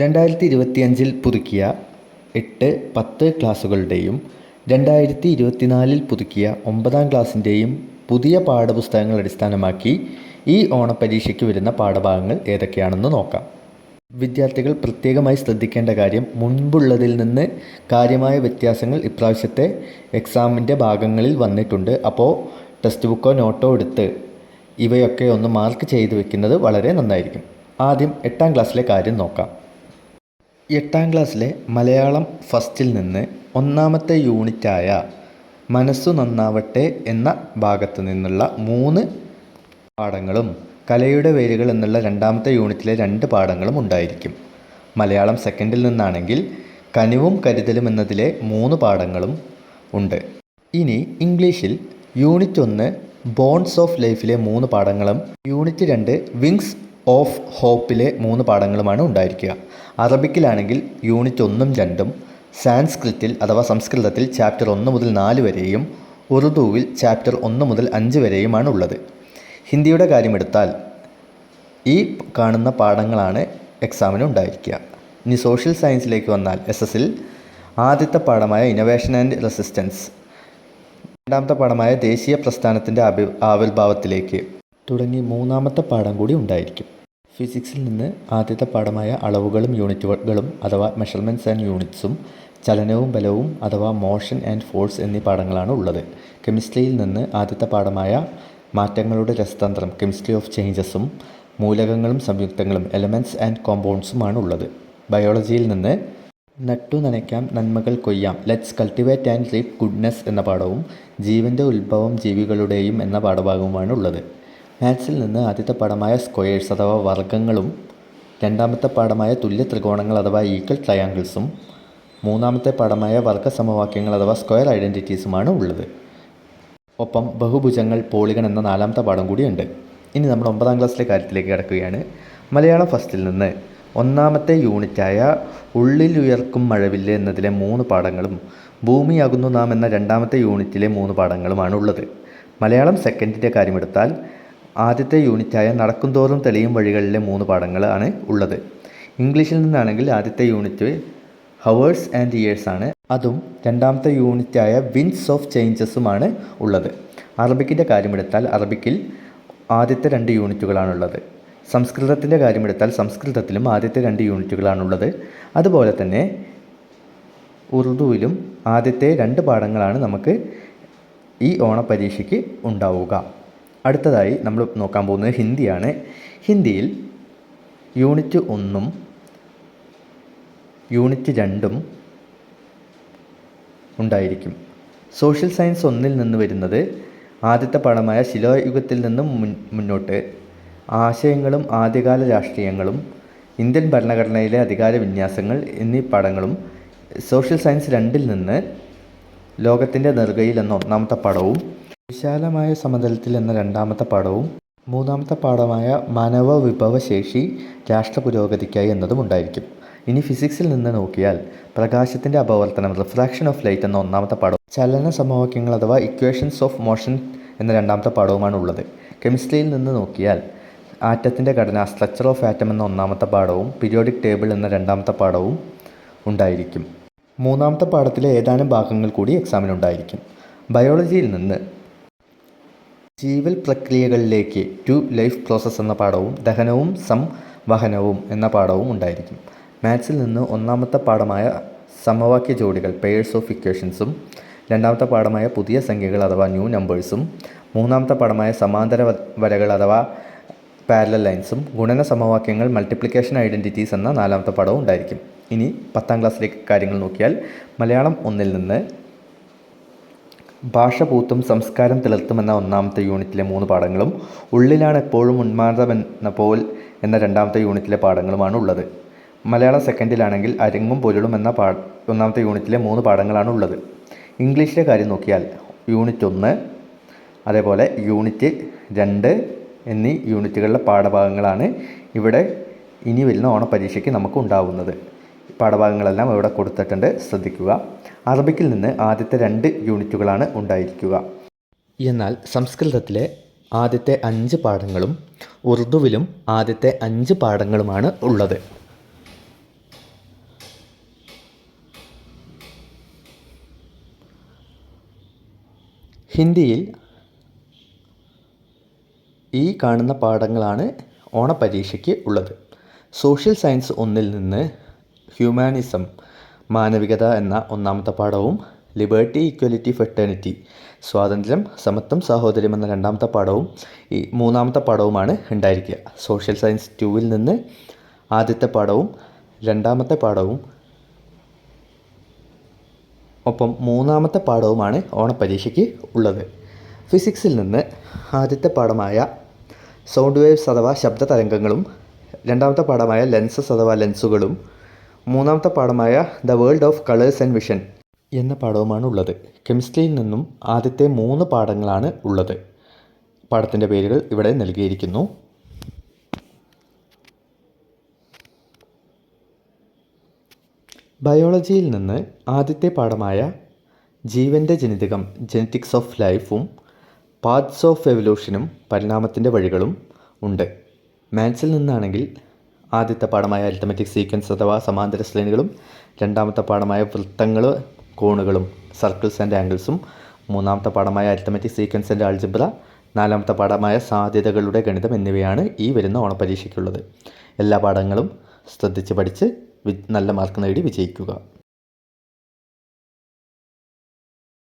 രണ്ടായിരത്തി ഇരുപത്തിയഞ്ചിൽ പുതുക്കിയ എട്ട് പത്ത് ക്ലാസുകളുടെയും രണ്ടായിരത്തി ഇരുപത്തിനാലിൽ പുതുക്കിയ ഒമ്പതാം ക്ലാസ്സിന്റെയും പുതിയ പാഠപുസ്തകങ്ങൾ അടിസ്ഥാനമാക്കി ഈ ഓണപ്പരീക്ഷയ്ക്ക് വരുന്ന പാഠഭാഗങ്ങൾ ഏതൊക്കെയാണെന്ന് നോക്കാം. വിദ്യാർത്ഥികൾ പ്രത്യേകമായി ശ്രദ്ധിക്കേണ്ട കാര്യം മുൻപുള്ളതിൽ നിന്ന് കാര്യമായ വ്യത്യാസങ്ങൾ ഇപ്രാവശ്യത്തെ എക്സാമിന്റെ ഭാഗങ്ങളിൽ വന്നിട്ടുണ്ട്. അപ്പോൾ ടെക്സ്റ്റ് ബുക്കോ നോട്ടോ എടുത്ത് ഇവയൊക്കെ ഒന്ന് മാർക്ക് ചെയ്ത് വെക്കുന്നത് വളരെ നന്നായിരിക്കും. ആദ്യം എട്ടാം ക്ലാസ്സിലെ കാര്യം നോക്കാം. എട്ടാം ക്ലാസ്സിലെ മലയാളം ഫസ്റ്റിൽ നിന്ന് ഒന്നാമത്തെ യൂണിറ്റായ മനസ്സു നന്നാവട്ടെ എന്ന ഭാഗത്ത് നിന്നുള്ള മൂന്ന് പാഠങ്ങളും കലയുടെ വേരുകൾ എന്നുള്ള രണ്ടാമത്തെ യൂണിറ്റിലെ രണ്ട് പാഠങ്ങളും ഉണ്ടായിരിക്കും. മലയാളം സെക്കൻഡിൽ നിന്നാണെങ്കിൽ കനിവും കരുതലും എന്നതിലെ മൂന്ന് പാഠങ്ങളും ഉണ്ട്. ഇനി ഇംഗ്ലീഷിൽ യൂണിറ്റ് ഒന്ന് ബോൺസ് ഓഫ് ലൈഫിലെ മൂന്ന് പാഠങ്ങളും യൂണിറ്റ് രണ്ട് വിങ്സ് ഓഫ് ഹോപ്പിലെ മൂന്ന് പാഠങ്ങളുമാണ് ഉണ്ടായിരിക്കുക. അറബിക്കിലാണെങ്കിൽ യൂണിറ്റ് ഒന്നും രണ്ടും സാൻസ്ക്രിറ്റിൽ അഥവാ സംസ്കൃതത്തിൽ ചാപ്റ്റർ ഒന്ന് മുതൽ നാല് വരെയും ഉറുദുവിൽ ചാപ്റ്റർ ഒന്ന് മുതൽ അഞ്ച് വരെയുമാണ് ഉള്ളത്. ഹിന്ദിയുടെ കാര്യമെടുത്താൽ ഈ കാണുന്ന പാഠങ്ങളാണ് എക്സാമിന് ഉണ്ടായിരിക്കുക. ഇനി സോഷ്യൽ സയൻസിലേക്ക് വന്നാൽ എസ് എസിൽ ആദ്യത്തെ പാഠമായ ഇന്നൊവേഷൻ ആൻഡ് റെസിസ്റ്റൻസ് രണ്ടാമത്തെ പാഠമായ ദേശീയ പ്രസ്ഥാനത്തിന്റെ ആവി ആവിർഭാവത്തിലേക്ക് തുടങ്ങി മൂന്നാമത്തെ പാഠം കൂടി ഉണ്ടായിരിക്കും. ഫിസിക്സിൽ നിന്ന് ആദ്യത്തെ പാഠമായ അളവുകളും യൂണിറ്റുകളും അഥവാ മെഷർമെന്റ്സ് ആൻഡ് യൂണിറ്റ്സും ചലനവും ബലവും അഥവാ മോഷൻ ആൻഡ് ഫോഴ്സ് എന്നീ പാഠങ്ങളാണ് ഉള്ളത്. കെമിസ്ട്രിയിൽ നിന്ന് ആദ്യത്തെ പാഠമായ മാറ്റങ്ങളുടെ രസതന്ത്രം കെമിസ്ട്രി ഓഫ് ചേഞ്ചസും മൂലകങ്ങളും സംയുക്തങ്ങളും എലമെന്റ്സ് ആൻഡ് കോമ്പൗണ്ട്സുമാണ് ഉള്ളത്. ബയോളജിയിൽ നിന്ന് നട്ടു നനയ്ക്കാം നന്മകൾ കൊയ്യാം let's cultivate and reap goodness എന്ന പാഠവും ജീവന്റെ ഉത്ഭവം ജീവികളുടെയും എന്ന പാഠഭാഗവുമാണ് ഉള്ളത്. മാത്സിൽ നിന്ന് ആദ്യത്തെ പാഠമായ സ്ക്വയേഴ്സ് അഥവാ വർഗങ്ങളും രണ്ടാമത്തെ പാഠമായ തുല്യ ത്രികോണങ്ങൾ അഥവാ ഈക്വൽ ട്രയാങ്കിൾസും മൂന്നാമത്തെ പാഠമായ വർഗ സമവാക്യങ്ങൾ അഥവാ സ്ക്വയർ ഐഡന്റിറ്റീസുമാണ് ഉള്ളത്. ഒപ്പം ബഹുഭുജങ്ങൾ പോളിഗൺ എന്ന നാലാമത്തെ പാഠം കൂടിയുണ്ട്. ഇനി നമ്മൾ ഒമ്പതാം ക്ലാസ്സിലെ കാര്യത്തിലേക്ക് കിടക്കുകയാണ്. മലയാളം ഫസ്റ്റിൽ നിന്ന് ഒന്നാമത്തെ യൂണിറ്റായ ഉള്ളിലുയർക്കും മഴവില്ല് എന്നതിലെ മൂന്ന് പാഠങ്ങളും ഭൂമിയാകുന്നു നാം എന്ന രണ്ടാമത്തെ യൂണിറ്റിലെ മൂന്ന് പാഠങ്ങളുമാണ് ഉള്ളത്. മലയാളം സെക്കൻഡിന്റെ കാര്യമെടുത്താൽ ആദ്യത്തെ യൂണിറ്റായ നടക്കുംതോറും തെളിയും വഴികളിലെ മൂന്ന് പാഠങ്ങളാണ് ഉള്ളത്. ഇംഗ്ലീഷിൽ നിന്നാണെങ്കിൽ ആദ്യത്തെ യൂണിറ്റ് ഹവേഴ്സ് ആൻഡ് ഇയേഴ്സ് ആണ്. അതും രണ്ടാമത്തെ യൂണിറ്റായ വിൻസ് ഓഫ് ചേഞ്ചസുമാണ് ഉള്ളത്. അറബിക്കിന്റെ കാര്യമെടുത്താൽ അറബിക്കിൽ ആദ്യത്തെ രണ്ട് യൂണിറ്റുകളാണുള്ളത് സംസ്കൃതത്തിന്റെ കാര്യമെടുത്താൽ സംസ്കൃതത്തിലും ആദ്യത്തെ രണ്ട് യൂണിറ്റുകളാണുള്ളത് അതുപോലെ തന്നെ ഉറുദുവിലും ആദ്യത്തെ രണ്ട് പാഠങ്ങളാണ് നമുക്ക് ഈ ഓണപരീക്ഷയ്ക്ക് ഉണ്ടാവുക. അടുത്തതായി നമ്മൾ നോക്കാൻ പോകുന്നത് ഹിന്ദിയാണ്. ഹിന്ദിയിൽ യൂണിറ്റ് ഒന്നും യൂണിറ്റ് രണ്ടും ഉണ്ടായിരിക്കും. സോഷ്യൽ സയൻസ് ഒന്നിൽ നിന്ന് വരുന്നത് ആദ്യത്തെ പാഠമായ ശിലായുഗത്തിൽ നിന്നും മുന്നോട്ട് ആശയങ്ങളും ആദ്യകാല രാഷ്ട്രീയങ്ങളും ഇന്ത്യൻ ഭരണഘടനയിലെ അധികാര വിന്യാസങ്ങൾ എന്നീ പാഠങ്ങളും സോഷ്യൽ സയൻസ് രണ്ടിൽ നിന്ന് ലോകത്തിന്റെ നെറുകയിൽ എന്ന ഒന്നാമത്തെ പാഠവും വിശാലമായ സമതലത്തിൽ എന്ന രണ്ടാമത്തെ പാഠവും മൂന്നാമത്തെ പാഠമായ മാനവ വിഭവശേഷി രാഷ്ട്ര പുരോഗതിക്കായി എന്നതും ഉണ്ടായിരിക്കും. ഇനി ഫിസിക്സിൽ നിന്ന് നോക്കിയാൽ പ്രകാശത്തിന്റെ അപവർത്തനം റിഫ്രാക്ഷൻ ഓഫ് ലൈറ്റ് എന്ന ഒന്നാമത്തെ പാഠവും ചലന സമവാക്യങ്ങൾ അഥവാ ഇക്വേഷൻസ് ഓഫ് മോഷൻ എന്ന രണ്ടാമത്തെ പാഠവുമാണ് ഉള്ളത്. കെമിസ്ട്രിയിൽ നിന്ന് നോക്കിയാൽ ആറ്റത്തിന്റെ ഘടന സ്ട്രക്ചർ ഓഫ് ആറ്റം എന്ന ഒന്നാമത്തെ പാഠവും പീരിയോഡിക് ടേബിൾ എന്ന രണ്ടാമത്തെ പാഠവും ഉണ്ടായിരിക്കും. മൂന്നാമത്തെ പാഠത്തിലെ ഏതാനും ഭാഗങ്ങൾ കൂടി എക്സാമിനുണ്ടായിരിക്കും ബയോളജിയിൽ നിന്ന് ജീവൽ പ്രക്രിയകളിലേക്ക് ടു ലൈഫ് പ്രോസസ്സ് എന്ന പാഠവും ദഹനവും സംവഹനവും എന്ന പാഠവും ഉണ്ടായിരിക്കും. മാത്സിൽ നിന്ന് ഒന്നാമത്തെ പാഠമായ സമവാക്യ ജോഡികൾ പെയേഴ്സ് ഓഫ് ഇക്വേഷൻസും രണ്ടാമത്തെ പാഠമായ പുതിയ സംഖ്യകൾ അഥവാ ന്യൂ നമ്പേഴ്സും മൂന്നാമത്തെ പാഠമായ സമാന്തര വരകൾ അഥവാ പാരലൽ ലൈൻസും ഗുണന സമവാക്യങ്ങൾ മൾട്ടിപ്ലിക്കേഷൻ ഐഡന്റിറ്റീസ് എന്ന നാലാമത്തെ പാഠവും ഉണ്ടായിരിക്കും. ഇനി പത്താം ക്ലാസ്സിലേക്ക് കാര്യങ്ങൾ നോക്കിയാൽ മലയാളം ഒന്നിൽ നിന്ന് ഭാഷ പൂത്തും സംസ്കാരം തിളർത്തും എന്ന ഒന്നാമത്തെ യൂണിറ്റിലെ മൂന്ന് പാഠങ്ങളും ഉള്ളിലാണ് എപ്പോഴും ഉന്മാദമെന്ന പോൽ എന്ന രണ്ടാമത്തെ യൂണിറ്റിലെ പാഠങ്ങളുമാണ് ഉള്ളത്. മലയാള സെക്കൻഡിലാണെങ്കിൽ അരങ്ങും പൊരുളും എന്ന പാ ഒന്നാമത്തെ യൂണിറ്റിലെ മൂന്ന് പാഠങ്ങളാണ് ഉള്ളത്. ഇംഗ്ലീഷിലെ കാര്യം നോക്കിയാൽ യൂണിറ്റ് ഒന്ന് അതേപോലെ യൂണിറ്റ് രണ്ട് എന്നീ യൂണിറ്റുകളിലെ പാഠഭാഗങ്ങളാണ് ഇവിടെ ഇനി വരുന്ന ഓണപരീക്ഷയ്ക്ക് നമുക്ക് ഉണ്ടാവുന്നത്. പാഠഭാഗങ്ങളെല്ലാം ഇവിടെ കൊടുത്തിട്ടുണ്ട്. ശ്രദ്ധിക്കുക. അറബിക്കിൽ നിന്ന് ആദ്യത്തെ രണ്ട് യൂണിറ്റുകളാണ് ഉണ്ടായിരിക്കുക. എന്നാൽ സംസ്കൃതത്തിലെ ആദ്യത്തെ അഞ്ച് പാഠങ്ങളും ഉറുദുവിലും ആദ്യത്തെ അഞ്ച് പാഠങ്ങളുമാണ് ഉള്ളത്. ഹിന്ദിയിൽ ഈ കാണുന്ന പാഠങ്ങളാണ് ഓണപരീക്ഷയ്ക്ക് ഉള്ളത്. സോഷ്യൽ സയൻസ് ഒന്നിൽ നിന്ന് ഹ്യൂമാനിസം മാനവികത എന്ന ഒന്നാമത്തെ പാഠവും ലിബേർട്ടി ഈക്വലിറ്റി ഫെർട്ടേണിറ്റി സ്വാതന്ത്ര്യം സമത്വം സഹോദര്യം എന്ന രണ്ടാമത്തെ പാഠവും ഈ മൂന്നാമത്തെ പാഠവുമാണ് ഉണ്ടായിരിക്കുക. സോഷ്യൽ സയൻസ് ടുവിൽ നിന്ന് ആദ്യത്തെ പാഠവും രണ്ടാമത്തെ പാഠവും ഒപ്പം മൂന്നാമത്തെ പാഠവുമാണ് ഓണപ്പരീക്ഷയ്ക്ക് ഉള്ളത്. ഫിസിക്സിൽ നിന്ന് ആദ്യത്തെ പാഠമായ സൗണ്ട് വേവ്സ് അഥവാ ശബ്ദ തരംഗങ്ങളും രണ്ടാമത്തെ പാഠമായ ലെൻസസ് അഥവാ ലെൻസുകളും മൂന്നാമത്തെ പാഠമായ the world of colours and vision എന്ന പാഠവുമാണ് ഉള്ളത്. കെമിസ്ട്രിയിൽ നിന്നും ആദ്യത്തെ മൂന്ന് പാഠങ്ങളാണ് ഉള്ളത്. പാഠത്തിന്റെ പേരുകൾ ഇവിടെ നൽകിയിരിക്കുന്നു. ബയോളജിയിൽ നിന്ന് ആദ്യത്തെ പാഠമായ ജീവന്റെ ജനിതകം ജെനറ്റിക്സ് ഓഫ് ലൈഫും പാർട്സ് ഓഫ് എവല്യൂഷനും പരിണാമത്തിന്റെ വഴികളും ഉണ്ട്. മാത്സിൽ നിന്നാണെങ്കിൽ ആദ്യത്തെ പാഠമായ അരിത്തമെറ്റിക് സീക്വൻസ് അഥവാ സമാന്തര ശ്രേണികളും രണ്ടാമത്തെ പാഠമായ വൃത്തങ്ങൾ കോണുകളും സർക്കിൾസ് ആൻഡ് ആംഗിൾസും മൂന്നാമത്തെ പാഠമായ അരിത്തമെറ്റിക് സീക്വൻസ് ആൻഡ് ആൾജിബ്ര നാലാമത്തെ പാഠമായ സാധ്യതകളുടെ ഗണിതം എന്നിവയാണ് ഈ വരുന്ന ഓണപരീക്ഷയ്ക്കുള്ളത്. എല്ലാ പാഠങ്ങളും ശ്രദ്ധിച്ച് പഠിച്ച് നല്ല മാർക്ക് നേടി വിജയിക്കുക.